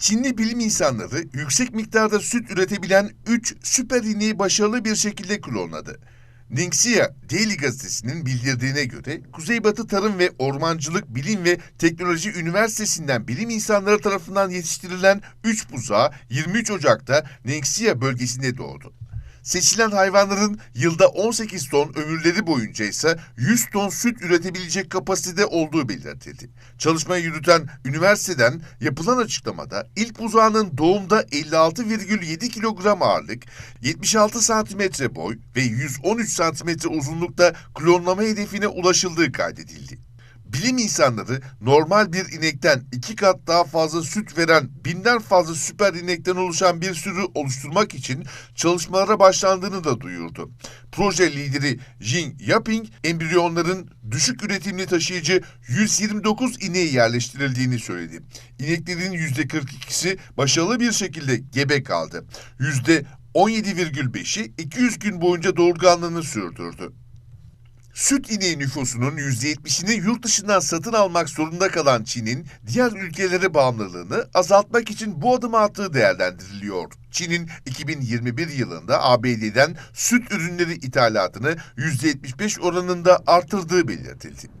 Çinli bilim insanları yüksek miktarda süt üretebilen 3 süper ineği başarılı bir şekilde klonladı. Ningxia Daily gazetesinin bildirdiğine göre Kuzeybatı Tarım ve Ormancılık Bilim ve Teknoloji Üniversitesi'nden bilim insanları tarafından yetiştirilen 3 buzağı 23 Ocak'ta Ningxia bölgesinde doğdu. Seçilen hayvanların yılda 18 ton ömürleri boyunca ise 100 ton süt üretebilecek kapasitede olduğu belirtildi. Çalışmayı yürüten üniversiteden yapılan açıklamada ilk buzağının doğumda 56,7 kilogram ağırlık, 76 santimetre boy ve 113 santimetre uzunlukta klonlama hedefine ulaşıldığı kaydedildi. Bilim insanları normal bir inekten iki kat daha fazla süt veren binden fazla süper inekten oluşan bir sürü oluşturmak için çalışmalara başlandığını da duyurdu. Proje lideri Jin Yaping, embriyonların düşük üretimli taşıyıcı 129 ineğe yerleştirildiğini söyledi. İneklerin %42'si başarılı bir şekilde gebe kaldı. %17,5'i 200 gün boyunca doğurganlığını sürdürdü. Süt ineği nüfusunun %70'ini yurt dışından satın almak zorunda kalan Çin'in diğer ülkelere bağımlılığını azaltmak için bu adımı attığı değerlendiriliyor. Çin'in 2021 yılında ABD'den süt ürünleri ithalatını %75 oranında artırdığı belirtildi.